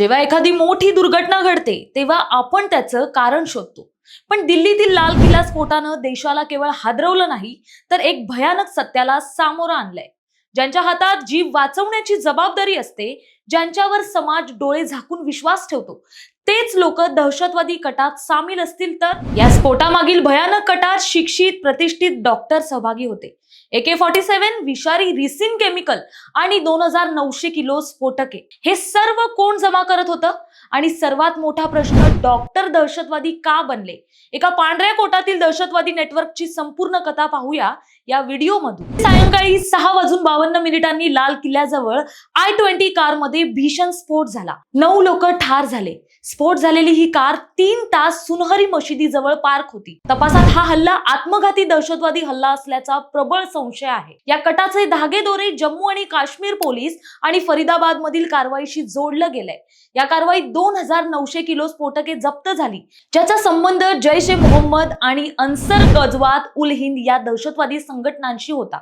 जेव्हा एखादी मोठी दुर्घटना घडते तेव्हा आपण त्याचं कारण शोधतो. पण दिल्लीतील लाल किल्ला स्फोटानं देशाला केवळ हादरवलं नाही तर एक भयानक सत्याला सामोरं आणलंय. ज्यांच्या हातात जीव वाचवण्याची जबाबदारी असते ज्यांच्यावर समाज डोळे झाकून विश्वास ठेवतो तेच लोक दहशतवादी कटात सामील असतील तर या स्फोटामागील भयानक कटात शिक्षित प्रतिष्ठित डॉक्टर सहभागी होते. एके फॉर्टी सेव्हन विषारी रिसिन केमिकल आणि दोन हजार नऊशे किलो स्फोटके. हे सर्व कोण जमा करत होतं? आणि सर्वात मोठा प्रश्न डॉक्टर दहशतवादी का बनले? एका पांढऱ्या कोटातील दहशतवादी नेटवर्कची संपूर्ण कथा पाहूया. या व्हिडिओमधून. सायंकाळी सहा वाजून बावन्न मिनिटांनी लाल किल्ल्याजवळ आय ट्वेंटी कारमध्ये भीषण स्फोट झाला. नऊ लोक ठार झाले. स्फोट झालेली ही कार तीन तास सुनहरी मशिदीजवळ पार्क होती. तपासात हा हल्ला आत्मघाती दहशतवादी हल्ला असल्याचा प्रबळ संशय आहे. या कटाचे धागेदोरे जम्मू आणि काश्मीर पोलीस आणि फरीदाबाद मधील कारवाईशी जोडलं गेलंय. या कारवाईत दोन हजार नऊशे किलो स्फोटके जप्त झाली. ज्याचा संबंध जैश ए मोहम्मद आणि अन्सर गजवात उल हिंद या दहशतवादी संघटनांशी होता.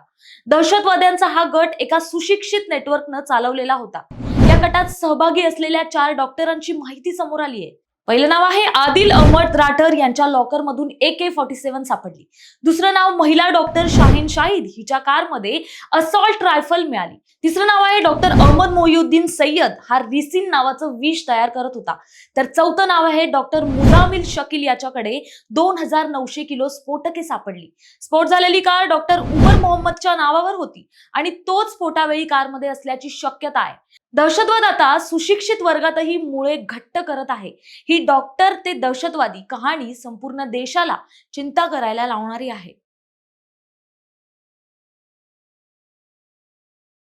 दहशतवाद्यांचा हा गट एका सुशिक्षित नेटवर्कनं चालवलेला होता. या गटात सहभागी असलेल्या चार डॉक्टरांची माहिती समोर आली आहे पहिलं नाव आहे आदिल अहमद राठर यांच्या लॉकर मधून ए के फॉर्टी सेव्हन सापडली. दुसरं नाव महिला डॉक्टर शाहीन शाहिद हिच्या कारमध्ये असॉल्ट रायफल मिळाली. तिसरं नाव आहे डॉक्टर अहमद मोहिउद्दीन सय्यद. हा रिसिन नावाचं विष तयार करत होता. तर चौथं नाव आहे डॉक्टर मुजामिल शकील याच्याकडे दोन हजार नऊशे किलो स्फोटके सापडली. स्फोट झालेली कार डॉक्टर उमर मोहम्मदच्या नावावर होती आणि तोच स्फोटावेळी कारमध्ये असल्याची शक्यता आहे. दहशतवाद आता सुशिक्षित वर्गातही मुळे घट्ट करत आहे. ही डॉक्टर ते दहशतवादी कहाणी संपूर्ण देशाला चिंता करायला लावणारी आहे.